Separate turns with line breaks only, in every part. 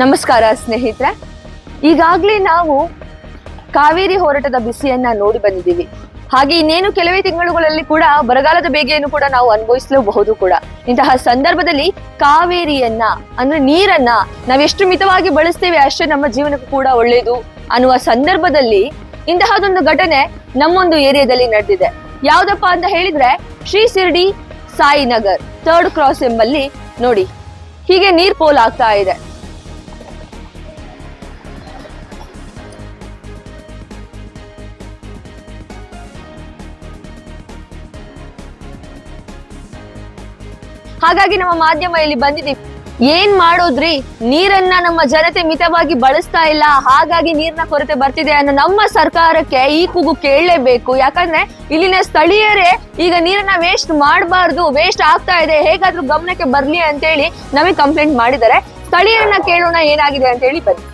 ನಮಸ್ಕಾರ ಸ್ನೇಹಿತರೆ. ಈಗಾಗಲೇ ನಾವು ಕಾವೇರಿ ಹೋರಾಟದ ಬಿಸಿಯನ್ನ ನೋಡಿ ಬಂದಿದ್ದೀವಿ. ಹಾಗೆ ಇನ್ನೇನು ಕೆಲವೇ ತಿಂಗಳುಗಳಲ್ಲಿ ಕೂಡ ಬರಗಾಲದ ಬೇಗೆಯನ್ನು ಕೂಡ ನಾವು ಅನುಭವಿಸಲೂಬಹುದು ಕೂಡ. ಇಂತಹ ಸಂದರ್ಭದಲ್ಲಿ ಕಾವೇರಿಯನ್ನ, ಅಂದ್ರೆ ನೀರನ್ನ ನಾವೆಷ್ಟು ಮಿತವಾಗಿ ಬಳಸ್ತೇವೆ ಅಷ್ಟೇ ನಮ್ಮ ಜೀವನಕ್ಕೂ ಕೂಡ ಒಳ್ಳೆಯದು ಅನ್ನುವ ಸಂದರ್ಭದಲ್ಲಿ ಇಂತಹದೊಂದು ಘಟನೆ ನಮ್ಮೊಂದು ಏರಿಯಾದಲ್ಲಿ ನಡೆದಿದೆ. ಯಾವ್ದಪ್ಪ ಅಂತ ಹೇಳಿದ್ರೆ ಶ್ರೀ ಶಿರ್ಡಿ ಸಾಯಿನಗರ್ ಥರ್ಡ್ ಕ್ರಾಸ್ ಎಂಬಲ್ಲಿ ನೋಡಿ. ಹೀಗೆ ನೀರ್ ಪೋಲ್ ಆಗ್ತಾ ಇದೆ. ಹಾಗಾಗಿ ನಮ್ಮ ಮಾಧ್ಯಮ ಇಲ್ಲಿ ಬಂದಿದ್ದೀವಿ ಏನ್ ಮಾಡೋದ್ರಿ? ನೀರನ್ನ ನಮ್ಮ ಜನತೆ ಮಿತವಾಗಿ ಬಳಸ್ತಾ ಇಲ್ಲ. ಹಾಗಾಗಿ ನೀರಿನ ಕೊರತೆ ಬರ್ತಿದೆ ಅನ್ನೋ ನಮ್ಮ ಸರ್ಕಾರಕ್ಕೆ ಈ ಕೂಗು ಕೇಳಲೇಬೇಕು. ಯಾಕಂದ್ರೆ ಇಲ್ಲಿನ ಸ್ಥಳೀಯರೇ ಈಗ ನೀರನ್ನ ವೇಸ್ಟ್ ಮಾಡಬಾರ್ದು ವೇಸ್ಟ್ ಆಗ್ತಾ ಇದೆ. ಹೇಗಾದ್ರೂ ಗಮನಕ್ಕೆ ಬರ್ಲಿ ಅಂತೇಳಿ ನಮಗೆ ಕಂಪ್ಲೇಂಟ್ ಮಾಡಿದ್ದಾರೆ. ಸ್ಥಳೀಯರನ್ನ ಕೇಳೋಣ ಏನಾಗಿದೆ ಅಂತ ಹೇಳಿ ಬನ್ನಿ.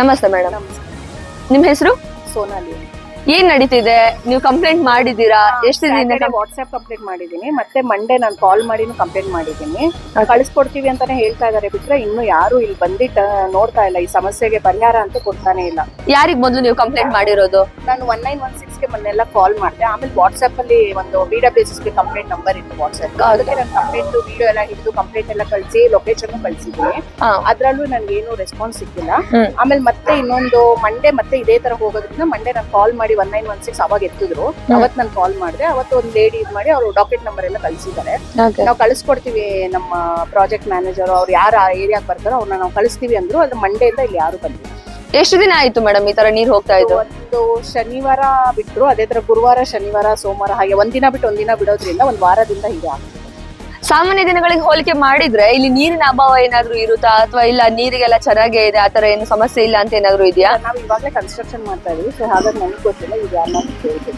ನಮಸ್ತೆ ಮೇಡಮ್ ನಿಮ್ ಹೆಸರು?
ಸೋನಾಲಿ
ಏನ್ ನಡೀತಿದೆ? ನೀವು ಕಂಪ್ಲೇಂಟ್ ಮಾಡಿದೀರಾ ಎಷ್ಟು ದಿನ
ವಾಟ್ಸ್ಆಪ್ ಕಂಪ್ಲೇಂಟ್ ಮಾಡಿದೀನಿ ಮತ್ತೆ ಮಂಡೇ ನಾನು ಕಾಲ್ ಮಾಡಿನೂ ಕಂಪ್ಲೇಂಟ್ ಮಾಡಿದೀನಿ ಕಳಿಸ್ಕೊಡ್ತೀವಿ ಅಂತಾನೆ ಹೇಳ್ತಾ ಇದಾರೆ. ಬಿಟ್ರೆ ಇನ್ನು ಯಾರು ಇಲ್ಲಿ ಬಂದಿಟ್ಟ ನೋಡ್ತಾ ಇಲ್ಲ. ಈ ಸಮಸ್ಯೆಗೆ ಪರಿಹಾರ ಅಂತ ಕೊಡ್ತಾನೆ ಇಲ್ಲ.
ಯಾರಿಗ್ ಮೊದಲು ನೀವು ಕಂಪ್ಲೇಂಟ್ ಮಾಡಿರೋದು?
ನಾನು ಒನ್ ನೈನ್ ಒನ್ ಸಿಕ್ಸ್ಗೆ ಮೊನ್ನೆಲ್ಲ ಕಾಲ್ ಮಾಡಿದೆ. ಆಮೇಲೆ ವಾಟ್ಸ್ಆಪ್ ಅಲ್ಲಿ ಒಂದು ಬಿ ಡಬ್ಲ್ಯೂ ಗೆ ಕಂಪ್ಲೇಂಟ್ ನಂಬರ್ ಇತ್ತು ವಾಟ್ಸ್ಆಪ್ ಅದಕ್ಕೆ ನಾನು ಕಂಪ್ಲೇಂಟ್ ವಿಡಿಯೋ ಎಲ್ಲ ಹಿಡಿದು ಕಂಪ್ಲೇಂಟ್ ಎಲ್ಲ ಕಳಿಸಿ ಲೊಕೇಶನ್ ಕಳಿಸಿದ್ದೀನಿ. ಅದ್ರಲ್ಲೂ ನನ್ಗೆ ಏನು ರೆಸ್ಪಾನ್ಸ್ ಸಿಕ್ಕಿಲ್ಲ ಆಮೇಲೆ ಮತ್ತೆ ಇನ್ನೊಂದು ಮಂಡೇ ಮತ್ತೆ ಇದೇ ತರ ಹೋಗೋದ್ರಿಂದ ಮಂಡೇ ನಾನು ಕಾಲ್ ಮಾಡಿ ಒನ್ ನೈನ್ ಒನ್ ಸಿಕ್ಸ್ ಅವಾಗ ಎತ್ತಿದ್ರು. ಅವತ್ ನಾನು ಕಾಲ್ ಮಾಡಿದೆ. ಅವತ್ತು ಒಂದು ಲೇಡಿ ಇದು ಮಾಡಿ ಅವರು ಡಾಕೆಟ್ ನಂಬರ್ ಎಲ್ಲ ಕಳಿಸಿದ್ದಾರೆ. ನಾವು ಕಳಿಸ್ಕೊಡ್ತೀವಿ ನಮ್ಮ ಪ್ರಾಜೆಕ್ಟ್ ಮ್ಯಾನೇಜರ್ ಅವ್ರು ಯಾರು ಆ ಏರಿಯಾಗೆ ಬರ್ತಾರೋ ಅವ್ರನ್ನ ನಾವು ಕಳಿಸ್ತೀವಿ ಅಂದ್ರು. ಅದು ಮಂಡೆಯಿಂದ ಇಲ್ಲಿ ಯಾರು ಬಂದಿಲ್ಲ.
ಎಷ್ಟು ದಿನ ಆಯ್ತು ಮೇಡಮ್ ಈ ತರ ನೀರ್ ಹೋಗ್ತಾ ಇದ್ದು?
ಒಂದು ಶನಿವಾರ ಬಿಟ್ರು ಅದೇ ತರ ಗುರುವಾರ ಶನಿವಾರ ಸೋಮವಾರ ಹಾಗೆ ಒಂದಿನ ಬಿಟ್ಟು ಒಂದಿನ ಬಿಡೋದ್ರಿಂದ ಒಂದ್ ವಾರದಿಂದ ಹೀಗೆ ಆಗ್ತಿದೆ.
ಸಾಮಾನ್ಯ ದಿನಗಳಿಗೆ ಹೋಲಿಕೆ ಮಾಡಿದ್ರೆ ಇಲ್ಲಿ ನೀರಿನ ಅಭಾವ ಏನಾದ್ರು ಇರುತ್ತಾ? ಅಥವಾ ಇಲ್ಲ ನೀರಿಗೆಲ್ಲ ಚೆನ್ನಾಗೇ ಇದೆ ಆತರ ಏನು ಸಮಸ್ಯೆ ಇಲ್ಲ ಅಂತ ಏನಾದ್ರು ಇದೆಯಾ?
ನಾವು ಇವಾಗಲೇ ಕನ್ಸ್ಟ್ರಕ್ಷನ್ ಮಾಡ್ತಾ ಇದೀವಿ ಸೊ ಹಾಗಾಗಿ ನನಗೆ ಗೊತ್ತಿಲ್ಲ ಈಗ ಯಾರನ್ನ ಕೇಳ್ಬೇಕು.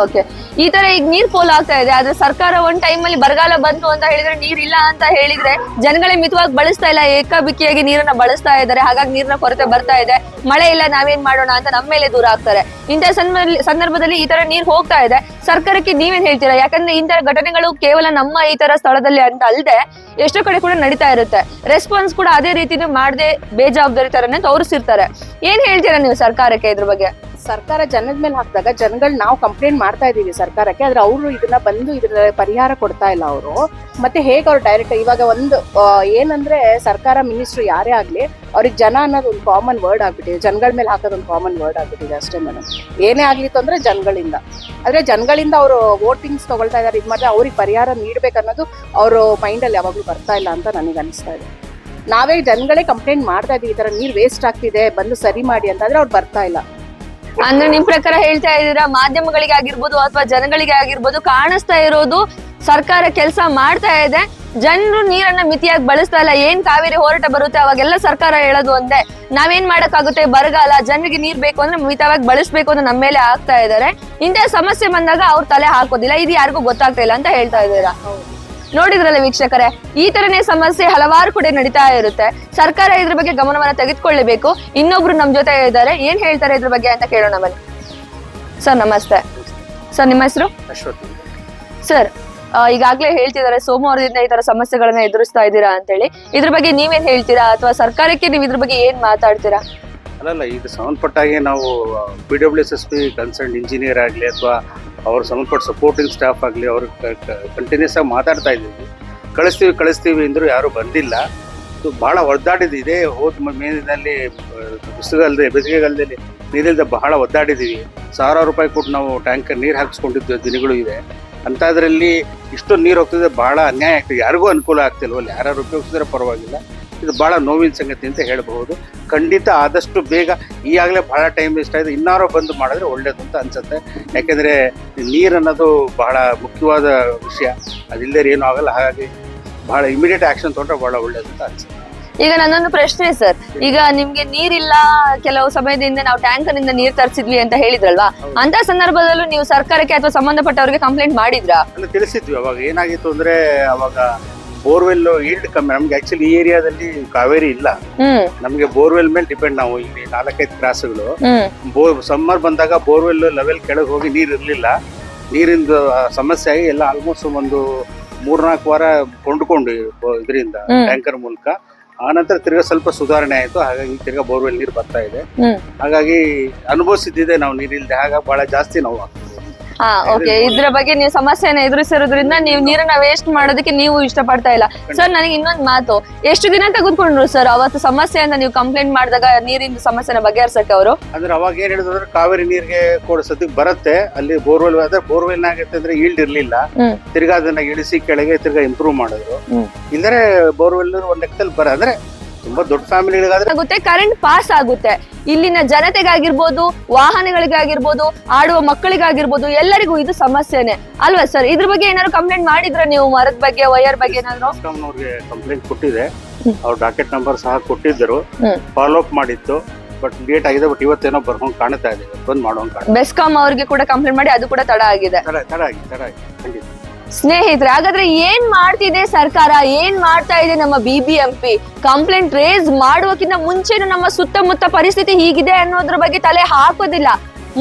ಓಕೆ ಈ ತರ ಈಗ ನೀರ್ ಪೋಲ್ ಆಗ್ತಾ ಇದೆ ಆದ್ರೆ ಸರ್ಕಾರ ಒಂದ್ ಟೈಮ್ ಅಲ್ಲಿ ಬರಗಾಲ ಬಂತು ಅಂತ ಹೇಳಿದ್ರೆ ನೀರ್ ಇಲ್ಲ ಅಂತ ಹೇಳಿದ್ರೆ ಜನಗಳೇ ಮಿತವಾಗಿ ಬಳಸ್ತಾ ಇಲ್ಲ ಏಕಾಬಿಕಿಯಾಗಿ ನೀರನ್ನ ಬಳಸ್ತಾ ಇದ್ದಾರೆ ಹಾಗಾಗಿ ನೀರಿನ ಕೊರತೆ ಬರ್ತಾ ಇದೆ ಮಳೆ ಇಲ್ಲ ನಾವೇನ್ ಮಾಡೋಣ ಅಂತ ನಮ್ಮ ಮೇಲೆ ದೂರ ಆಗ್ತಾರೆ. ಇಂತಹ ಸಂದರ್ಭದಲ್ಲಿ- ಸಂದರ್ಭದಲ್ಲಿ ಈ ತರ ನೀರ್ ಹೋಗ್ತಾ ಇದೆ ಸರ್ಕಾರಕ್ಕೆ ನೀವೇನ್ ಹೇಳ್ತೀರಾ? ಯಾಕಂದ್ರೆ ಇಂತಹ ಘಟನೆಗಳು ಕೇವಲ ನಮ್ಮ ಈ ತರ ಸ್ಥಳದಲ್ಲಿ ಅಂತ ಅಲ್ಲದೆ ಎಷ್ಟೋ ಕಡೆ ಕೂಡ ನಡೀತಾ ಇರುತ್ತೆ. ರೆಸ್ಪಾನ್ಸ್ ಕೂಡ ಅದೇ ರೀತಿನೂ ಮಾಡದೆ ಬೇಜವಾಬ್ದಾರಿ ತರನೇ ತೋರಿಸಿರ್ತಾರೆ. ಏನ್ ಹೇಳ್ತೀರಾ ನೀವು ಸರ್ಕಾರಕ್ಕೆ ಇದ್ರ ಬಗ್ಗೆ?
ಸರ್ಕಾರ ಜನದ ಮೇಲೆ ಹಾಕಿದಾಗ ಜನಗಳು ನಾವು ಕಂಪ್ಲೇಂಟ್ ಮಾಡ್ತಾ ಇದೀವಿ ಸರ್ಕಾರಕ್ಕೆ, ಆದ್ರೆ ಅವರು ಇದನ್ನ ಬಂದು ಇದ್ರ ಪರಿಹಾರ ಕೊಡ್ತಾ ಇಲ್ಲ ಅವರು. ಮತ್ತೆ ಹೇಗೆ ಅವ್ರು ಡೈರೆಕ್ಟ್ ಇವಾಗ ಒಂದು ಏನಂದ್ರೆ ಸರ್ಕಾರ ಮಿನಿಸ್ಟ್ರು ಯಾರೇ ಆಗ್ಲಿ, ಅವ್ರಿಗೆ ಜನ ಅನ್ನೋದು ಒಂದು ಕಾಮನ್ ವರ್ಡ್ ಆಗ್ಬಿಟ್ಟಿದೆ. ಜನಗಳ ಮೇಲೆ ಹಾಕೋದು ಒಂದು ಕಾಮನ್ ವರ್ಡ್ ಆಗ್ಬಿಟ್ಟಿದೆ ಅಷ್ಟೇ ಮೇಡಮ್ ಏನೇ ಆಗ್ಲಿತ್ತು ಅಂದ್ರೆ ಜನಗಳಿಂದ. ಆದ್ರೆ ಜನಗಳಿಂದ ಅವರು ವೋಟಿಂಗ್ಸ್ ತಗೊಳ್ತಾ ಇದಾರೆ, ಇದು ಮಾಡಿದ್ರೆ ಅವ್ರಿಗೆ ಪರಿಹಾರ ನೀಡ್ಬೇಕನ್ನೋದು ಅವರು ಮೈಂಡಲ್ಲಿ ಯಾವಾಗ್ಲೂ ಬರ್ತಾ ಇಲ್ಲ ಅಂತ ನನಗೆ ಅನಿಸ್ತಾ ಇದೆ. ನಾವೇ ಜನಗಳೇ ಕಂಪ್ಲೇಂಟ್ ಮಾಡ್ತಾ ಇದೀವಿ, ಈ ತರ ನೀರ್ ವೇಸ್ಟ್ ಆಗ್ತಿದೆ, ಬಂದು ಸರಿ ಮಾಡಿ ಅಂತಂದ್ರೆ ಅವ್ರು ಬರ್ತಾ ಇಲ್ಲ.
ಅಂದ್ರೆ ನಿಮ್ ಪ್ರಕಾರ ಹೇಳ್ತಾ ಇದ್ದೀರಾ, ಮಾಧ್ಯಮಗಳಿಗೆ ಆಗಿರ್ಬೋದು ಅಥವಾ ಜನಗಳಿಗೆ ಆಗಿರ್ಬೋದು ಕಾಣಿಸ್ತಾ ಇರೋದು ಸರ್ಕಾರ ಕೆಲಸ ಮಾಡ್ತಾ ಇದೆ, ಜನರು ನೀರನ್ನ ಮಿತಿಯಾಗಿ ಬಳಸ್ತಾ ಇಲ್ಲ, ಏನ್ ಕಾವೇರಿ ಹೋರಾಟ ಬರುತ್ತೆ, ಅವಾಗೆಲ್ಲ ಸರ್ಕಾರ ಹೇಳೋದು ಒಂದೇ. ನಾವೇನ್ ಮಾಡಕ್ಕಾಗುತ್ತೆ, ಬರಗಾಲ, ಜನರಿಗೆ ನೀರ್ ಬೇಕು ಅಂದ್ರೆ ಮಿತವಾಗಿ ಬಳಸ್ಬೇಕು ಅಂತ ನಮ್ಮ ಮೇಲೆ ಆಗ್ತಾ ಇದಾರೆ ಇಂತಹ ಸಮಸ್ಯೆ ಬಂದಾಗ ಅವ್ರ ತಲೆ ಹಾಕೋದಿಲ್ಲ, ಇದು ಯಾರಿಗೂ ಗೊತ್ತಾಗ್ತಾ ಇಲ್ಲ ಅಂತ ಹೇಳ್ತಾ ಇದ್ದೀರಾ? ನೋಡಿದ್ರಲ್ಲ ವೀಕ್ಷಕರೇ ಈ ತರನೇ ಸಮಸ್ಯೆ ಹಲವಾರು ಕಡೆ ನಡೀತಾ ಇರುತ್ತೆ. ಸರ್ಕಾರ ಇದ್ರ ಬಗ್ಗೆ ಗಮನವನ್ನ ತೆಗೆದುಕೊಳ್ಳಬೇಕು. ಇನ್ನೊಬ್ರು ನಮ್ ಜೊತೆ ಇದ್ದಾರೆ. ಏನ್ ಹೇಳ್ತಾರೆ ಇದ್ರ ಬಗ್ಗೆ ಅಂತ ಕೇಳೋಣ ಬನ್ನಿ. ಸರ್ ನಮಸ್ತೆ. ಸರ್ ನಿಮ್ಮ ಹೆಸರು? ಸರ್ ಈಗಾಗ್ಲೇ ಹೇಳ್ತಿದ್ದಾರೆ ಸೋಮವಾರದಿಂದ ಈ ತರ ಸಮಸ್ಯೆಗಳನ್ನ ಎದುರಿಸ್ತಾ ಇದ್ದೀರಾ ಅಂತೇಳಿ. ಇದ್ರ ಬಗ್ಗೆ ನೀವೇನ್ ಹೇಳ್ತೀರಾ? ಅಥವಾ ಸರ್ಕಾರಕ್ಕೆ ನೀವು ಇದ್ರ ಬಗ್ಗೆ ಏನ್ ಮಾತಾಡ್ತೀರಾ?
ಅಲ್ಲಲ್ಲ ಇದು ಸಂಬಂಧಪಟ್ಟಾಗೆ ನಾವು P W S S P concern engineer ಆಗಲಿ ಅಥವಾ ಅವ್ರ ಸಂಬಂಧಪಟ್ಟ ಸಪೋರ್ಟಿಂಗ್ ಸ್ಟಾಫ್ ಆಗಲಿ ಅವ್ರ ಕಂಟಿನ್ಯೂಸ್ ಆಗಿ ಮಾತಾಡ್ತಾ ಇದ್ದೀವಿ. ಕಳಿಸ್ತೀವಿ ಕಳಿಸ್ತೀವಿ ಅಂದರೂ ಯಾರೂ ಬಂದಿಲ್ಲ. ಇದು ಭಾಳ ಒದ್ದಾಡಿದ್ದು ಹೋದ ಮೇಲಿನಲ್ಲಿ ಬಿಸಿಲುಗಾಲದಲ್ಲಿ ಬೇಸಿಗೆಗಾಲದಲ್ಲಿ ನೀರಿಲ್ಲದೆ ಬಹಳ ಒದ್ದಾಡಿದ್ದೀವಿ. ಸಾವಿರಾರು ರೂಪಾಯಿ ಕೊಟ್ಟು ನಾವು ಟ್ಯಾಂಕರ್ ನೀರು ಹಾಕಿಸ್ಕೊಂಡಿದ್ದ ದಿನಗಳು ಇದೆ ಅಂಥದ್ರಲ್ಲಿ ಇಷ್ಟೊಂದು ನೀರು ಹೋಗ್ತಿದ್ರೆ ಭಾಳ ಅನ್ಯಾಯ ಆಗ್ತದೆ. ಯಾರಿಗೂ ಅನುಕೂಲ ಆಗ್ತಿಲ್ವಲ್ಲ. ಯಾರು ಉಪಯೋಗಿಸಿದ್ರೆ ಪರವಾಗಿಲ್ಲ. ಇದು ಭಾಳ ನೋವಿನ ಸಂಗತಿ ಅಂತ ಹೇಳಬಹುದು. ಖಂಡಿತ ಆದಷ್ಟು ಬೇಗ ಈಗಾಗಲೇ ಭಾಳ ಟೈಮ್ ವೇಸ್ಟ್ ಆಗಿದೆ. ಇನ್ನಾರೋ ಬಂದು ಮಾಡಿದ್ರೆ ಒಳ್ಳೇದು ಅಂತ ಅನ್ಸುತ್ತೆ. ಯಾಕೆಂದರೆ ನೀರು ಅನ್ನೋದು ಬಹಳ ಮುಖ್ಯವಾದ ವಿಷಯ. ಅದಿಲ್ಲದೆ ಏನು ಆಗಲ್ಲ. ಹಾಗಾಗಿ ಬಹಳ ಇಮಿಡಿಯೇಟ್ ಆಕ್ಷನ್ ತೊಗೊಂಡ್ರೆ ಬಹಳ ಒಳ್ಳೇದು ಅಂತ ಅನ್ಸುತ್ತೆ.
ಈಗ ನನ್ನೊಂದು ಪ್ರಶ್ನೆ ಸರ್ ಈಗ ನಿಮ್ಗೆ ನೀರಿಲ್ಲ ಕೆಲವು ಸಮಯದಿಂದ ನಾವು ಟ್ಯಾಂಕರ್ ಇಂದ ನೀರ್ ತರಿಸಿದ್ವಿ ಅಂತ ಹೇಳಿದ್ರಲ್ವಾ? ಅಂತ ಸಂದರ್ಭದಲ್ಲೂ ನೀವು ಸರ್ಕಾರಕ್ಕೆ ಅಥವಾ ಸಂಬಂಧಪಟ್ಟವರಿಗೆ ಕಂಪ್ಲೇಂಟ್ ಮಾಡಿದ್ರಾ?
ತಿಳಿಸಿದ್ವಿ ಅವಾಗ. ಏನಾಗಿತ್ತು ಅಂದ್ರೆ ಅವಾಗ ಬೋರ್ವೆಲ್ ಈಲ್ಡ್ ಕಮ್ಮಿ. ನಮ್ಗೆ ಆಕ್ಚುಲಿ ಈ ಏರಿಯಾದಲ್ಲಿ ಕಾವೇರಿ ಇಲ್ಲ.
ಹ್ಮ್.
ನಮಗೆ ಬೋರ್ವೆಲ್ ಮೇಲೆ ಡಿಪೆಂಡ್ ನಾವು ಇಲ್ಲಿ ನಾಲ್ಕೈದು ಕ್ರಾಸ್ಗಳು
ಹ್ಮ್.
ಸಮ್ಮರ್ ಬಂದಾಗ ಬೋರ್ವೆಲ್ ಲೆವೆಲ್ ಕೆಳಗೆ ಹೋಗಿ ನೀರು ಇರಲಿಲ್ಲ. ನೀರಿಂದು ಸಮಸ್ಯೆ ಆಗಿ ಎಲ್ಲ ಆಲ್ಮೋಸ್ಟ್ ಒಂದು ಮೂರ್ನಾಲ್ಕು ವಾರ ಕೊಂಡ್ಕೊಂಡು ಇದರಿಂದ
ಹ್ಮ್.
ಟ್ಯಾಂಕರ್ ಮೂಲಕ. ಆನಂತರ ತಿರ್ಗಾ ಸ್ವಲ್ಪ ಸುಧಾರಣೆ ಆಯ್ತು. ಹಾಗಾಗಿ ತಿರ್ಗಾ ಬೋರ್ವೆಲ್ ನೀರು ಬರ್ತಾ ಇದೆ.
ಹ್ಮ್.
ಹಾಗಾಗಿ ಅನುಭವಿಸಿದ್ದಿದೆ ನಾವು ನೀರಿಲ್ದೆ. ಹಾಗಾಗಿ ಬಹಳ ಜಾಸ್ತಿ ನಾವು
ಹಾ ಓಕೆ ಇದ್ರ ಬಗ್ಗೆ ನೀವು ಸಮಸ್ಯೆನ ಎದುರಿಸಿರೋದ್ರಿಂದ ನೀವು ನೀರನ್ನ ವೇಸ್ಟ್ ಮಾಡೋದಕ್ಕೆ ನೀವು ಇಷ್ಟ ಪಡ್ತಾ ಇಲ್ಲ ಸರ್ ನನಗೆ ಇನ್ನೊಂದ್ ಮಾತು. ಎಷ್ಟು ದಿನ ತೆಗೆದುಕೊಂಡ್ರು ಸರ್ ಅವತ್ತು ಸಮಸ್ಯೆ ಅಂತ ನೀವು ಕಂಪ್ಲೇಂಟ್ ಮಾಡಿದಾಗ ನೀರಿನ ಸಮಸ್ಯೆನ ಬಗೆಹರ್ಸಕ್ಕೆ ಅವರು?
ಅಂದ್ರೆ ಅವಾಗ ಏನ್ ಹೇಳಿದ್ರು ಅಂದ್ರೆ ಕಾವೇರಿ ನೀರಿಗೆ ಕೊಡಿಸೋದಕ್ಕೆ ಬರುತ್ತೆ. ಅಲ್ಲಿ ಬೋರ್ವೆಲ್ ಆದ್ರೆ ಬೋರ್ವೆಲ್ ಆಗುತ್ತೆ ಅಂದ್ರೆ ಈಲ್ಡ್ ಇರ್ಲಿಲ್ಲ. ತಿರ್ಗಾ ಅದನ್ನ ಇಳಿಸಿ ಕೆಳಗೆ ತಿರ್ಗಾ ಇಂಪ್ರೂವ್ ಮಾಡಿದ್ರು.
ಹ್ಮ್.
ಬೋರ್ವೆಲ್ ಒಂದ್ ಲೆಕ್ಕದಲ್ಲಿ ಬರ ಅಂದ್ರೆ ತುಂಬಾ ದೊಡ್ಡ ಫ್ಯಾಮಿಲಿಗಳಿಗಾದ್ರೆ
ಆಗುತ್ತೆ ಕರೆಂಟ್ ಪಾಸ್ ಆಗುತ್ತೆ. ಇಲ್ಲಿನ ಜನತೆಗಾಗಿರ್ಬೋದು ವಾಹನಗಳಿಗಾಗಿರ್ಬೋದು ಆಡುವ ಮಕ್ಕಳಿಗಾಗಿರ್ಬೋದು ಎಲ್ಲರಿಗೂ ಇದು ಸಮಸ್ಯೆನೆ. ಅಲ್ವಾ ಸರ್ ಇದ್ರ ಬಗ್ಗೆ ಏನಾದ್ರು ಕಂಪ್ಲೇಂಟ್ ಮಾಡಿದ್ರ ನೀವು ಮರದ ಬಗ್ಗೆ ವಯರ್ ಬಗ್ಗೆ ಏನಾದ್ರು?
ಅವ್ರಿಗೆ ಕಂಪ್ಲೇಂಟ್ ಕೊಟ್ಟಿದೆ. ಅವ್ರು ಡಾಕೆಟ್ ನಂಬರ್ ಸಹ ಕೊಟ್ಟಿದ್ದರು.
ಹ್ಮ್.
ಫಾಲೋ ಅಪ್ ಮಾಡಿತ್ತು. ಬಟ್ ಲೇಟ್ ಆಗಿದೆ ಬಟ್ ಇವತ್ತೇನೋ ಬರ್ಕೊಂಡ್ ಕಾಣ್ತಾ ಇದೆ. ಬಂದ್ ಮಾಡೋಂಗ್
ಬೆಸ್ಕಾಂ ಅವ್ರಿಗೆ ಕೂಡ ಕಂಪ್ಲೇಂಟ್ ಮಾಡಿ ಅದು ಕೂಡ ತಡ ಆಗಿದೆ.
ತಡ ತಡ ಆಗಿ ತಡ ಆಗಿ ಖಂಡಿತ.
ಸ್ನೇಹಿತರೆ, ಹಾಗಾದ್ರೆ ಏನ್ ಮಾಡ್ತಿದೆ ಸರ್ಕಾರ? ಏನ್ ಮಾಡ್ತಾ ಇದೆ ನಮ್ಮ ಬಿ ಬಿಎಂಪಿ ಕಂಪ್ಲೇಂಟ್ ರೇಸ್ ಮಾಡುವಕ್ಕಿಂತ ಮುಂಚೆನೂ ನಮ್ಮ ಸುತ್ತಮುತ್ತ ಪರಿಸ್ಥಿತಿ ಹೀಗಿದೆ ಅನ್ನೋದ್ರ ಬಗ್ಗೆ ತಲೆ ಹಾಕೋದಿಲ್ಲ.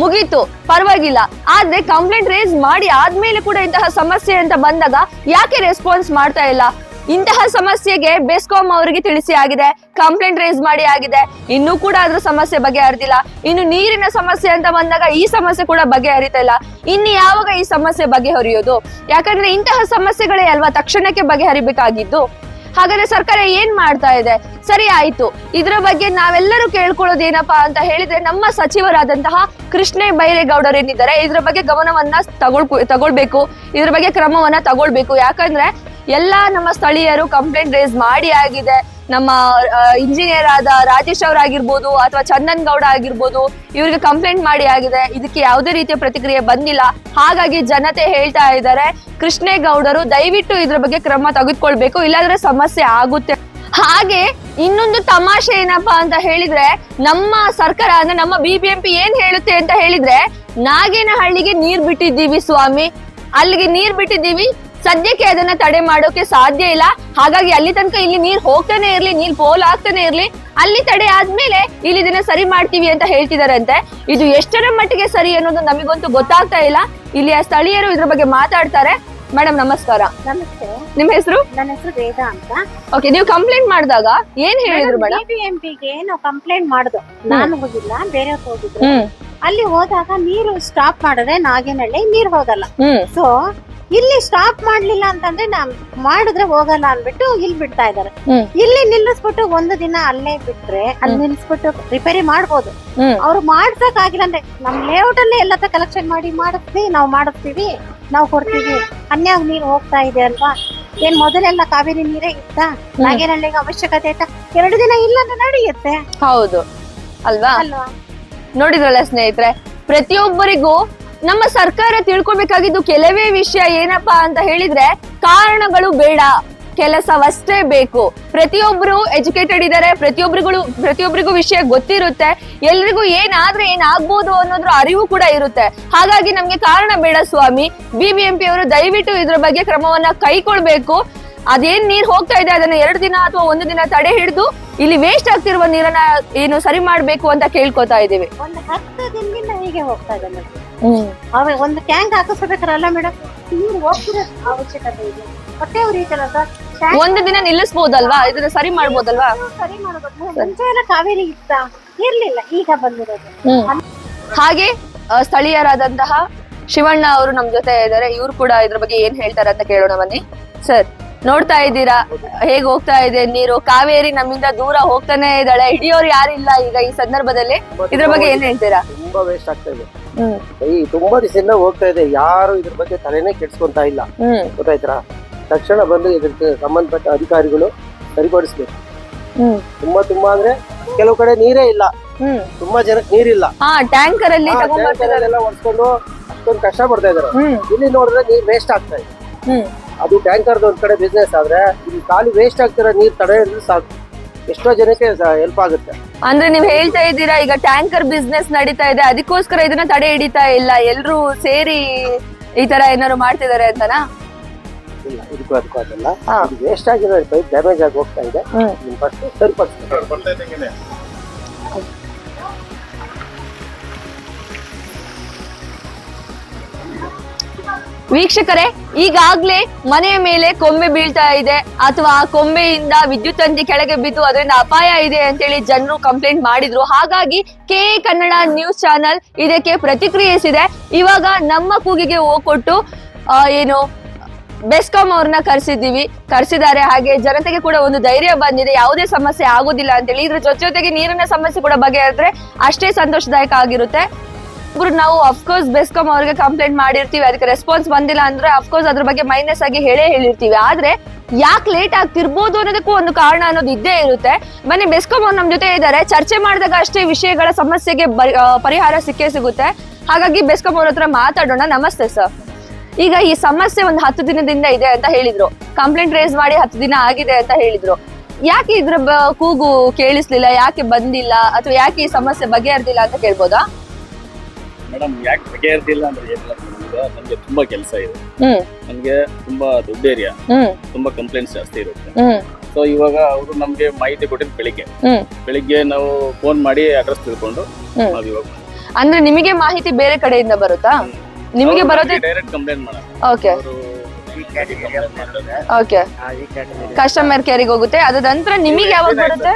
ಮುಗೀತು, ಪರವಾಗಿಲ್ಲ. ಆದ್ರೆ ಕಂಪ್ಲೇಂಟ್ ರೇಸ್ ಮಾಡಿ ಆದ್ಮೇಲೆ ಕೂಡ ಇಂತಹ ಸಮಸ್ಯೆ ಅಂತ ಬಂದಾಗ ಯಾಕೆ ರೆಸ್ಪಾನ್ಸ್ ಮಾಡ್ತಾ ಇಲ್ಲ? ಇಂತಹ ಸಮಸ್ಯೆಗೆ ಬೆಸ್ಕಾಂ ಅವರಿಗೆ ತಿಳಿಸಿ ಆಗಿದೆ ಕಂಪ್ಲೇಂಟ್ ರೇಸ್ ಮಾಡಿ ಆಗಿದೆ. ಇನ್ನೂ ಕೂಡ ಅದ್ರ ಸಮಸ್ಯೆ ಬಗೆಹರಿದಿಲ್ಲ. ಇನ್ನು ನೀರಿನ ಸಮಸ್ಯೆ ಅಂತ ಬಂದಾಗ ಈ ಸಮಸ್ಯೆ ಕೂಡ ಬಗೆಹರಿತಾ ಇಲ್ಲ. ಇನ್ನು ಯಾವಾಗ ಈ ಸಮಸ್ಯೆ ಬಗೆಹರಿಯೋದು? ಯಾಕಂದ್ರೆ ಇಂತಹ ಸಮಸ್ಯೆಗಳೇ ಅಲ್ವಾ ತಕ್ಷಣಕ್ಕೆ ಬಗೆಹರಿಬೇಕಾಗಿದ್ದು? ಹಾಗಾದ್ರೆ ಸರ್ಕಾರ ಏನ್ ಮಾಡ್ತಾ ಇದೆ? ಸರಿ ಆಯ್ತು. ಇದ್ರ ಬಗ್ಗೆ ನಾವೆಲ್ಲರೂ ಕೇಳ್ಕೊಳ್ಳೋದು ಏನಪ್ಪಾ ಅಂತ ಹೇಳಿದ್ರೆ ನಮ್ಮ ಸಚಿವರಾದಂತಹ ಕೃಷ್ಣ ಬೈರೇಗೌಡರು ಏನಿದ್ದಾರೆ, ಇದ್ರ ಬಗ್ಗೆ ಗಮನವನ್ನ ತಗೊಳ್ ತಗೊಳ್ಬೇಕು. ಇದ್ರ ಬಗ್ಗೆ ಕ್ರಮವನ್ನ ತಗೊಳ್ಬೇಕು. ಯಾಕಂದ್ರೆ ಎಲ್ಲಾ ನಮ್ಮ ಸ್ಥಳೀಯರು ಕಂಪ್ಲೇಂಟ್ ರೇಸ್ ಮಾಡಿ ಆಗಿದೆ. ನಮ್ಮ ಇಂಜಿನಿಯರ್ ಆದ ರಾಜೇಶ್ ಅವರಾಗಿರ್ಬೋದು ಅಥವಾ ಚಂದನ್ ಗೌಡ ಆಗಿರ್ಬೋದು, ಇವ್ರಿಗೆ ಕಂಪ್ಲೇಂಟ್ ಮಾಡಿ ಆಗಿದೆ. ಇದಕ್ಕೆ ಯಾವುದೇ ರೀತಿಯ ಪ್ರತಿಕ್ರಿಯೆ ಬಂದಿಲ್ಲ. ಹಾಗಾಗಿ ಜನತೆ ಹೇಳ್ತಾ ಇದ್ದಾರೆ, ಕೃಷ್ಣೇಗೌಡರು ದಯವಿಟ್ಟು ಇದ್ರ ಬಗ್ಗೆ ಕ್ರಮ ತೆಗೆದುಕೊಳ್ಬೇಕು, ಇಲ್ಲಾದ್ರೆ ಸಮಸ್ಯೆ ಆಗುತ್ತೆ. ಹಾಗೆ ಇನ್ನೊಂದು ತಮಾಷೆ ಏನಪ್ಪಾ ಅಂತ ಹೇಳಿದ್ರೆ, ನಮ್ಮ ಸರ್ಕಾರ ಅಂದ್ರೆ ನಮ್ಮ ಬಿಬಿಎಂಪಿ ಏನ್ ಹೇಳುತ್ತೆ ಅಂತ ಹೇಳಿದ್ರೆ, ನಾಗೇನಹಳ್ಳಿಗೆ ನೀರ್ ಬಿಟ್ಟಿದ್ದೀವಿ ಸ್ವಾಮಿ. ಅಲ್ಲಿಗೆ ನೀರ್ ಬಿಟ್ಟಿದ್ದೀವಿ ಸದ್ಯಕ್ಕೆ ಅದನ್ನ ತಡೆ ಮಾಡೋಕೆ ಸಾಧ್ಯ ಇಲ್ಲ. ಹಾಗಾಗಿ ಅಲ್ಲಿ ತನಕ ಇಲ್ಲಿ ನೀರ್ ಹೋಗ್ತಾನೆ ಇರ್ಲಿ ನೀರ್ ಪೋಲ್ ಆಗ್ತಾನೆ ಇರ್ಲಿ. ಅಲ್ಲಿ ತಡೆ ಆದ್ಮೇಲೆ ಇಲ್ಲಿ ಇದನ್ನ ಸರಿ ಮಾಡ್ತೀವಿ ಅಂತ ಹೇಳ್ತಿದಾರಂತೆ. ಇದು ಎಷ್ಟರ ಮಟ್ಟಿಗೆ ಸರಿ ಅನ್ನೋದು ನಮಗಂತೂ ಗೊತ್ತಾಗ್ತಾ ಇಲ್ಲ. ಇಲ್ಲಿಯ ಸ್ಥಳೀಯರು ಇದ್ರ ಬಗ್ಗೆ ಮಾತಾಡ್ತಾರೆ. ಮೇಡಮ್ ನಮಸ್ಕಾರ.
ನಮಸ್ತೆ.
ನಿಮ್ ಹೆಸರು?
ನನ್ನ ಹೆಸರು ವೇದ ಅಂತ.
ಓಕೆ ನೀವು ಕಂಪ್ಲೇಂಟ್ ಮಾಡಿದಾಗ ಏನ್ ಹೇಳಿದ್ರು ಮೇಡಮ್
ಬಿಬಿಎಂಪಿಗೆ ನಾವು ಕಂಪ್ಲೇಂಟ್ ಮಾಡುದು. ನಾನು ಹೋಗಿಲ್ಲ ಬೇರೆ ಹೋಗಿದ್ರು. ಅಲ್ಲಿ ಹೋದಾಗ ನೀರು ಸ್ಟಾಪ್ ಮಾಡಿದ್ರೆ ನಾಗೇನಹಳ್ಳಿ ನೀರ್ ಹೋಗಲ್ಲ. ಸೊ ಇಲ್ಲಿ ಸ್ಟಾಪ್ ಮಾಡ್ಲಿಲ್ಲ ಅಂತಂದ್ರೆ ನಾನ್ ಮಾಡಿದ್ರೆ ಹೋಗಲ್ಲ ಅನ್ಬಿಟ್ಟು ಇಲ್ಲಿ ಬಿಡ್ತಾ ಇದಾರೆ
ಹ್ಮ್.
ಇಲ್ಲಿ ನಿಲ್ಲಿಸ್ಬಿಟ್ಟು ಒಂದು ದಿನ ಅಲ್ಲೇ ಬಿಟ್ರೆ ಅಲ್ಲಿ ನಿಲ್ಲಿಸ್ಬಿಟ್ಟು ರಿಪೇರಿ ಮಾಡ್ಬೋದು. ಅವ್ರು ಮಾಡ್ಸಕ್ ಆಗಿಲ್ಲ ಅಂದ್ರೆ ನಮ್ ಲೇಔಟ್ ಅಲ್ಲಿ ಎಲ್ಲ ಕಲೆಕ್ಷನ್ ಮಾಡಿ ಮಾಡಿಸ್ತೀವಿ ನಾವು ಮಾಡಿಸ್ತೀವಿ ನಾವು ಕೊಡ್ತೀವಿ. ಅನ್ಯಾಗ ನೀರು ಹೋಗ್ತಾ ಇದೆ ಅಲ್ವಾ? ಏನ್ ಮೊದಲೆಲ್ಲ ಕಾವೇರಿ ನೀರೇ ಇತ್ತ? ನಾಗೇನಹಳ್ಳಿಗೆ ಅವಶ್ಯಕತೆ ಇತ್ತ? ಎರಡು ದಿನ ಇಲ್ಲ ಅಂದ್ರೆ ನಡೆಯುತ್ತೆ.
ಹೌದು. ಅಲ್ವಾ?
ಅಲ್ವಾ?
ನೋಡಿದ್ರಲ್ಲ ಸ್ನೇಹಿತರೆ ಪ್ರತಿಯೊಬ್ಬರಿಗೂ ನಮ್ಮ ಸರ್ಕಾರ ತಿಳ್ಕೊಬೇಕಾಗಿದ್ದು ಕೆಲವೇ ವಿಷಯ ಏನಪ್ಪಾ ಅಂತ ಹೇಳಿದ್ರೆ ಕಾರಣಗಳು ಬೇಡ. ಕೆಲಸವಷ್ಟೇ ಬೇಕು. ಪ್ರತಿಯೊಬ್ಬರು ಎಜುಕೇಟೆಡ್ ಇದ್ದಾರೆ ಪ್ರತಿಯೊಬ್ಬರಿಗೂ ಪ್ರತಿಯೊಬ್ಬರಿಗೂ ವಿಷಯ ಗೊತ್ತಿರುತ್ತೆ. ಎಲ್ರಿಗೂ ಏನಾದ್ರೆ ಏನಾಗ್ಬೋದು ಅನ್ನೋದ್ರ ಅರಿವು ಕೂಡ ಇರುತ್ತೆ. ಹಾಗಾಗಿ ನಮ್ಗೆ ಕಾರಣ ಬೇಡ ಸ್ವಾಮಿ. ಬಿ ಬಿ ಎಂ ಪಿ ಅವರು ದಯವಿಟ್ಟು ಇದ್ರ ಬಗ್ಗೆ ಕ್ರಮವನ್ನ ಕೈಕೊಳ್ಬೇಕು. ಅದೇನ್ ನೀರ್ ಹೋಗ್ತಾ ಇದೆ, ಅದನ್ನ ಎರಡು ದಿನ ಅಥವಾ ಒಂದು ದಿನ ತಡೆ ಹಿಡಿದು ಇಲ್ಲಿ ವೇಸ್ಟ್ ಆಗ್ತಿರುವ ನೀರನ್ನ ಏನು ಸರಿ ಮಾಡ್ಬೇಕು ಅಂತ ಕೇಳ್ಕೊತಾ ಇದೀವಿ
ಒಂದು ಹತ್ತು ದಿನದಿಂದ ಹೀಗೆ ಹೋಗ್ತಾ ಇದೆ ಮೇಡಮ್ ಅವೆ ಒಂದು ಟ್ಯಾಂಕ್ ಹಾಕಿಸ್ಬೇಕಾರಲ್ಲ ಮೇಡಮ್ ನೀರು ಹೋಗ್ತಿರೋ ಅವಶ್ಯಕತೆ ಇದೆ. ಮತ್ತೆ ಅವ್ರು ಈ ಟ್ಯಾಂಕ್
ಒಂದು ದಿನ ನಿಲ್ಲಿಸ್ಬೋದಲ್ವಾ? ಇದನ್ನ ಸರಿ ಮಾಡ್ಬೋದಲ್ವಾ?
ಸರಿ ಮಾಡಬಹುದು ಮುಂಚೆ ಎಲ್ಲ ಕಾವೇರಿ ಇತ್ತ ಇರ್ಲಿಲ್ಲ ಈಗ ಬಂದಿರೋದು.
ಹಾಗೆ ಸ್ಥಳೀಯರಾದಂತಹ ಶಿವಣ್ಣ ಅವರು ನಮ್ ಜೊತೆ ಇದ್ದಾರೆ. ಇವ್ರು ಕೂಡ ಇದ್ರ ಬಗ್ಗೆ ಏನ್ ಹೇಳ್ತಾರೆ ಅಂತ ಕೇಳೋಣ ಬನ್ನಿ. ಸರ್ ನೋಡ್ತಾ ಇದ್ದೀರಾ? ಹೇಗ್ ಹೋಗ್ತಾ ಇದೆ ನೀರು? ಕಾವೇರಿ ನಮ್ಮಿಂದ ದೂರ ಹೋಗ್ತಾನೆ ಇದ್ದಾಳೆ. ಹಿಡಿಯೋರು ಯಾರಿಲ್ಲ ಈಗ ಈ ಸಂದರ್ಭದಲ್ಲಿ. ಇದ್ರ ಬಗ್ಗೆ ಏನ್ ಹೇಳ್ತೀರಾ?
ತುಂಬಾ ವೇಸ್ಟ್ ಆಗ್ತಾ ಇದೆ. ಈ ತುಂಬಾ ದಿವಸದಿಂದ ಹೋಗ್ತಾ ಇದೆ. ಯಾರು ಇದ್ರ ಬಗ್ಗೆ ತಲೆನೇ ಕೆಡ್ಸ್ಕೊಂತಾ ಇಲ್ಲ.
ಗೊತ್ತಾಯ್ತರ
ಗೊತ್ತಾಯ್ತಾ? ತಕ್ಷಣ ಬಂದು ಇದಕ್ಕೆ ಸಂಬಂಧಪಟ್ಟ ಅಧಿಕಾರಿಗಳು ಸರಿಪಡಿಸ್ಬೇಕು. ತುಂಬಾ ತುಂಬಾ ಅಂದ್ರೆ ಕೆಲವು ಕಡೆ ನೀರೇ ಇಲ್ಲ. ತುಂಬಾ ಜನಕ್ಕೆ ನೀರಿಲ್ಲ.
ಟ್ಯಾಂಕರ್ ಅಲ್ಲಿ
ಒಡ್ಸ್ಕೊಂಡು ಅಷ್ಟೊಂದು ಕಷ್ಟ ಪಡ್ತಾ ಇದಾರೆ ಇಲ್ಲಿ ನೋಡಿದ್ರೆ ನೀರ್ ವೇಸ್ಟ್ ಆಗ್ತಾ ಇದೆ. ಅದು ಟ್ಯಾಂಕರ್ದು ಒಂದ್ ಕಡೆ ಬಿಸ್ನೆಸ್ ಆದ್ರೆ ಇಲ್ಲಿ ಖಾಲಿ ವೇಸ್ಟ್ ಆಗ್ತಿರೋ ನೀರ್ ತಡೆ ಸಾಕು. ಎಷ್ಟೋ ಜನಕ್ಕೆ ಹೆಲ್ಪ್ ಆಗುತ್ತೆ.
ಅಂದ್ರೆ ನೀವ್ ಹೇಳ್ತಾ ಇದ್ದೀರಾ ಈಗ ಟ್ಯಾಂಕರ್ ಬಿಸ್ನೆಸ್ ನಡೀತಾ ಇದೆ ಅದಕ್ಕೋಸ್ಕರ ಇದನ್ನ ತಡೆ ಹಿಡಿತಾ ಇಲ್ಲ ಎಲ್ರು ಸೇರಿ ಈ ತರ ಏನಾದ್ರು ಮಾಡ್ತಿದ್ದಾರೆ ಅಂತನಾ?
ಇಲ್ಲ ಇದಕ್ಕೂ ಅದಕ್ಕೂ ಅದಲ್ಲ.
ಹಾ.
ವೇಸ್ಟ್ ಆಗಿರೋ ಪೈಪ್ ಡ್ಯಾಮೇಜ್ ಆಗಿ ಹೋಗ್ತಾ ಇದೆ.
ಹ್ಮ್.
ನಿಮ್ ಫಸ್ಟ್ ಸರಿಪಡಿಸ್ಬೇಕು
ವೀಕ್ಷಕರೇ, ಈಗಾಗ್ಲೇ ಮನೆಯ ಮೇಲೆ ಕೊಂಬೆ ಬೀಳ್ತಾ ಇದೆ. ಅಥವಾ ಆ ಕೊಂಬೆಯಿಂದ ವಿದ್ಯುತ್ ತಂತಿ ಕೆಳಗೆ ಬಿದ್ದು ಅದರಿಂದ ಅಪಾಯ ಇದೆ ಅಂತೇಳಿ ಜನರು ಕಂಪ್ಲೇಂಟ್ ಮಾಡಿದ್ರು. ಹಾಗಾಗಿ ಕೆ ಕನ್ನಡ ನ್ಯೂಸ್ ಚಾನೆಲ್ ಇದಕ್ಕೆ ಪ್ರತಿಕ್ರಿಯಿಸಿದೆ. ಇವಾಗ ನಮ್ಮ ಕೂಗಿಗೆ ಹೋಗ್ಕೊಟ್ಟು ಏನು ಬೆಸ್ಕಾಂ ಅವ್ರನ್ನ ಕರೆಸಿದ್ದೀವಿ. ಕರೆಸಿದ್ದಾರೆ. ಹಾಗೆ ಜನತೆಗೆ ಕೂಡ ಒಂದು ಧೈರ್ಯ ಬಂದಿದೆ. ಯಾವುದೇ ಸಮಸ್ಯೆ ಆಗೋದಿಲ್ಲ ಅಂತೇಳಿ. ಇದ್ರ ಜೊತೆ ಜೊತೆಗೆ ನೀರಿನ ಸಮಸ್ಯೆ ಕೂಡ ಬಗೆಹರಿದ್ರೆ ಅಷ್ಟೇ ಸಂತೋಷದಾಯಕ ಆಗಿರುತ್ತೆ. ನಾವು ಅಫ್ಕೋರ್ಸ್ ಬೆಸ್ಕಾಮ್ ಅವ್ರಿಗೆ ಕಂಪ್ಲೇಂಟ್ ಮಾಡಿರ್ತೀವಿ, ಅದಕ್ಕೆ ರೆಸ್ಪಾನ್ಸ್ ಬಂದಿಲ್ಲ ಅಂದ್ರೆ ಅಫ್ಕೋರ್ಸ್ ಅದ್ರ ಬಗ್ಗೆ ಮೈನಸ್ ಆಗಿ ಹೇಳೇ ಹೇಳಿರ್ತೀವಿ. ಆದ್ರೆ, ಯಾಕೆ ಲೇಟ್ ಆಗ್ತಿರ್ಬೋದು ಅನ್ನೋದಕ್ಕೂ ಒಂದು ಕಾರಣ ಅನ್ನೋದು ಇದ್ದೇ ಇರುತ್ತೆ. ಬನ್ನಿ ಬೆಸ್ಕಾಂ ಅವ್ರು ನಮ್ ಜೊತೆ ಇದ್ದಾರೆ. ಚರ್ಚೆ ಮಾಡಿದಾಗ ಅಷ್ಟೇ ವಿಷಯಗಳ ಸಮಸ್ಯೆಗೆ ಪರಿಹಾರ ಸಿಕ್ಕೇ ಸಿಗುತ್ತೆ. ಹಾಗಾಗಿ ಬೆಸ್ಕಾಂ ಅವ್ರ ಹತ್ರ ಮಾತಾಡೋಣ. ನಮಸ್ತೆ ಸರ್ ಈಗ ಈ ಸಮಸ್ಯೆ ಒಂದು ಹತ್ತು ದಿನದಿಂದ ಇದೆ ಅಂತ ಹೇಳಿದ್ರು. ಕಂಪ್ಲೇಂಟ್ ರೇಸ್ ಮಾಡಿ ಹತ್ತು ದಿನ ಆಗಿದೆ ಅಂತ ಹೇಳಿದ್ರು. ಯಾಕೆ ಇದ್ರ ಕೂಗು ಕೇಳಿಸ್ಲಿಲ್ಲ? ಯಾಕೆ ಬಂದಿಲ್ಲ? ಅಥವಾ ಯಾಕೆ ಈ ಸಮಸ್ಯೆ ಬಗೆಹರ್ದಿಲ್ಲ ಅಂತ ಕೇಳ್ಬೋದಾ?
ಮೇಡಮ್ ಯಾಕೆ ಬಗೆಹರ್ದಿಲ್ಲ ಅಂದ್ರೆ ಏನಿಲ್ಲ ಈಗ ನಮ್ಗೆ ತುಂಬಾ ಕೆಲಸ ಇದೆ.
ಹ್ಮ್.
ನಮ್ಗೆ ತುಂಬಾ ದೊಡ್ಡ ಏರಿಯಾ
ಹ್ಮ್.
ತುಂಬಾ ಕಂಪ್ಲೇಂಟ್ಸ್ ಜಾಸ್ತಿ ಇರುತ್ತೆ.
ಹ್ಮ್.
ಸೊ ಇವಾಗ ಅವರು ನಮ್ಗೆ ಮಾಹಿತಿ ಕೊಟ್ಟಿದ್ದು ಬೆಳಿಗ್ಗೆ.
ಹ್ಮ್.
ಬೆಳಿಗ್ಗೆ ನಾವು ಫೋನ್ ಮಾಡಿ ಅಡ್ರೆಸ್ ತಿಳ್ಕೊಂಡು
ಹ್ಮ್.
ನಾವ್ ಇವಾಗ
ಅಂದ್ರೆ ನಿಮಗೆ ಮಾಹಿತಿ ಬೇರೆ ಕಡೆಯಿಂದ ಬರುತ್ತಾ? ನಿಮಗೆ ಬರೋದೇ
ಡೈರೆಕ್ಟ್ ಕಂಪ್ಲೇಂಟ್ ಮಾಡೋಣ
ಓಕೆ
ಅವರು
ಓಕೆ ಕಸ್ಟಮರ್ ಕೇರಿಗೆ ಹೋಗುತ್ತೆ. ಅದ ನಂತರ ನಿಮಗೆ ಯಾವಾಗ ಬರುತ್ತೆ?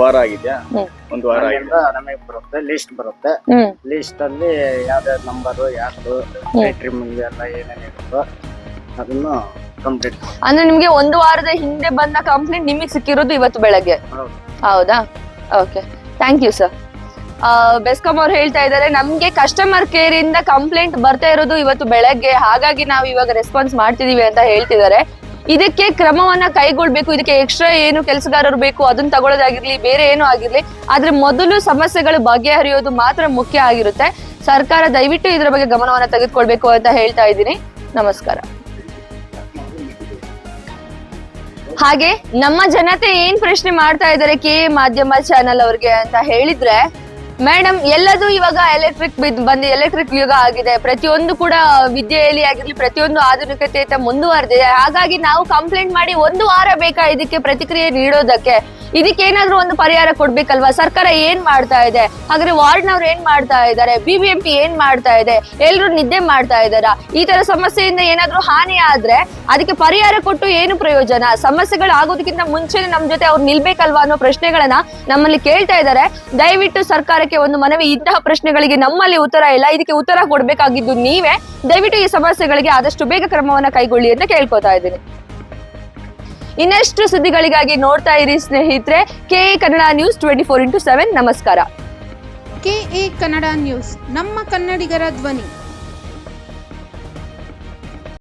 ವಾರ ಆಗಿದ್ಯಾ?
ಹ್ಮ್.
ಒಂದು ವಾರ ಆಗಿದೆ
ನಮಗೆ ಬರುತ್ತೆ ಲಿಸ್ಟ್ ಬರುತ್ತೆ.
ಹ್ಮ್.
ಲಿಸ್ಟ್ ಅಲ್ಲಿ ಯಾವ್ದಾವ್ದು ನಂಬರು ಯಾರ್ದು ಟ್ರಿಮ್ಮಿಂಗ್ ಎಲ್ಲ ಏನೇನು ಇರುತ್ತೋ ಅದನ್ನು ಕಂಪ್ಲೀಟ್
ಅಂದ್ರೆ ನಿಮ್ಗೆ ಒಂದು ವಾರದ ಹಿಂದೆ ಬಂದ ಕಂಪ್ಲೇಂಟ್ ನಿಮಗೆ ಸಿಕ್ಕಿರೋದು ಇವತ್ತು ಬೆಳಗ್ಗೆ.
ಹೌದು.
ಹೌದಾ? Okay thank you sir BESCOM ಅವ್ರು ಹೇಳ್ತಾ ಇದ್ದಾರೆ ನಮ್ಗೆ ಕಸ್ಟಮರ್ ಕೇರ್ ಇಂದ ಕಂಪ್ಲೇಂಟ್ ಬರ್ತಾ ಇರೋದು ಇವತ್ತು ಬೆಳಗ್ಗೆ. ಹಾಗಾಗಿ ನಾವು ಇವಾಗ ರೆಸ್ಪಾನ್ಸ್ ಮಾಡ್ತಿದೀವಿ ಅಂತ ಹೇಳ್ತಿದ್ದಾರೆ. ಇದಕ್ಕೆ ಕ್ರಮವನ್ನ ಕೈಗೊಳ್ಬೇಕು, ಇದಕ್ಕೆ ಎಕ್ಸ್ಟ್ರಾ ಏನು ಕೆಲಸಗಾರರು ಬೇಕು, ಅದನ್ನ ತಗೊಳ್ಳೋದಾಗಿರ್ಲಿ, ಬೇರೆ ಏನು ಆಗಿರ್ಲಿ, ಆದ್ರೆ ಮೊದಲು ಸಮಸ್ಯೆಗಳು ಬಗೆಹರಿಯೋದು ಮಾತ್ರ ಮುಖ್ಯ ಆಗಿರುತ್ತೆ. ಸರ್ಕಾರ ದಯವಿಟ್ಟು ಇದ್ರ ಬಗ್ಗೆ ಗಮನವನ್ನ ತೆಗೆದುಕೊಳ್ಬೇಕು ಅಂತ ಹೇಳ್ತಾ ಇದ್ದೀನಿ. ನಮಸ್ಕಾರ. ಹಾಗೆ ನಮ್ಮ ಜನತೆ ಏನ್ ಪ್ರಶ್ನೆ ಮಾಡ್ತಾ ಇದ್ದಾರೆ ಕೆ ಮಾಧ್ಯಮ ಚಾನೆಲ್ ಅವ್ರಿಗೆ ಅಂತ ಹೇಳಿದ್ರೆ ಮೇಡಮ್ ಎಲ್ಲದೂ ಇವಾಗ ಎಲೆಕ್ಟ್ರಿಕ್ ಬಂದು ಎಲೆಕ್ಟ್ರಿಕ್ ಯುಗ ಆಗಿದೆ. ಪ್ರತಿಯೊಂದು ಕೂಡ ವಿದ್ಯೆಯಲ್ಲಿ ಆಗಿರ್ಲಿ, ಪ್ರತಿಯೊಂದು ಆಧುನಿಕತೆ ಮುಂದುವರೆದಿದೆ. ಹಾಗಾಗಿ ನಾವು ಕಂಪ್ಲೇಂಟ್ ಮಾಡಿ ಒಂದು ವಾರ ಬೇಕಾ ಇದಕ್ಕೆ ಪ್ರತಿಕ್ರಿಯೆ ನೀಡೋದಕ್ಕೆ? ಇದಕ್ಕೆ ಏನಾದ್ರೂ ಒಂದು ಪರಿಹಾರ ಕೊಡ್ಬೇಕಲ್ವಾ? ಸರ್ಕಾರ ಏನ್ ಮಾಡ್ತಾ ಇದೆ? ಹಾಗಾದ್ರೆ ವಾರ್ಡ್ ನವ್ರು ಏನ್ ಮಾಡ್ತಾ ಇದ್ದಾರೆ? ಬಿಬಿಎಂಪಿ ಏನ್ ಮಾಡ್ತಾ ಇದೆ? ಎಲ್ರು ನಿದ್ದೆ ಮಾಡ್ತಾ ಇದ್ದಾರಾ? ಈ ತರ ಸಮಸ್ಯೆಯಿಂದ ಏನಾದ್ರೂ ಹಾನಿ ಆದ್ರೆ ಅದಕ್ಕೆ ಪರಿಹಾರ ಕೊಟ್ಟು ಏನು ಪ್ರಯೋಜನ? ಸಮಸ್ಯೆಗಳು ಆಗೋದಕ್ಕಿಂತ ಮುಂಚೆ ನಮ್ ಜೊತೆ ಅವ್ರು ನಿಲ್ಬೇಕಲ್ವಾ ಅನ್ನೋ ಪ್ರಶ್ನೆಗಳನ್ನ ನಮ್ಮಲ್ಲಿ ಕೇಳ್ತಾ ಇದ್ದಾರೆ. ದಯವಿಟ್ಟು ಸರ್ಕಾರಕ್ಕೆ ಒಂದು ಮನವಿ ಇಂತಹ ಪ್ರಶ್ನೆಗಳಿಗೆ ನಮ್ಮಲ್ಲಿ ಉತ್ತರ ಇಲ್ಲ. ಇದಕ್ಕೆ ಉತ್ತರ ಕೊಡ್ಬೇಕಾಗಿದ್ದು ನೀವೇ ದಯವಿಟ್ಟು ಈ ಸಮಸ್ಯೆಗಳಿಗೆ ಆದಷ್ಟು ಬೇಗ ಕ್ರಮವನ್ನ ಕೈಗೊಳ್ಳಿ ಅಂತ ಕೇಳ್ಕೊತಾ ಇದ್ದೀನಿ. ಇನ್ನಷ್ಟು ಸುದ್ದಿಗಳಿಗಾಗಿ ನೋಡ್ತಾ ಇರಿ ಸ್ನೇಹಿತರೆ, K Kannada news twenty four into seven ನಮಸ್ಕಾರ
ಕೆಎ ಕನ್ನಡ ನ್ಯೂಸ್, ನಮ್ಮ ಕನ್ನಡಿಗರ ಧ್ವನಿ.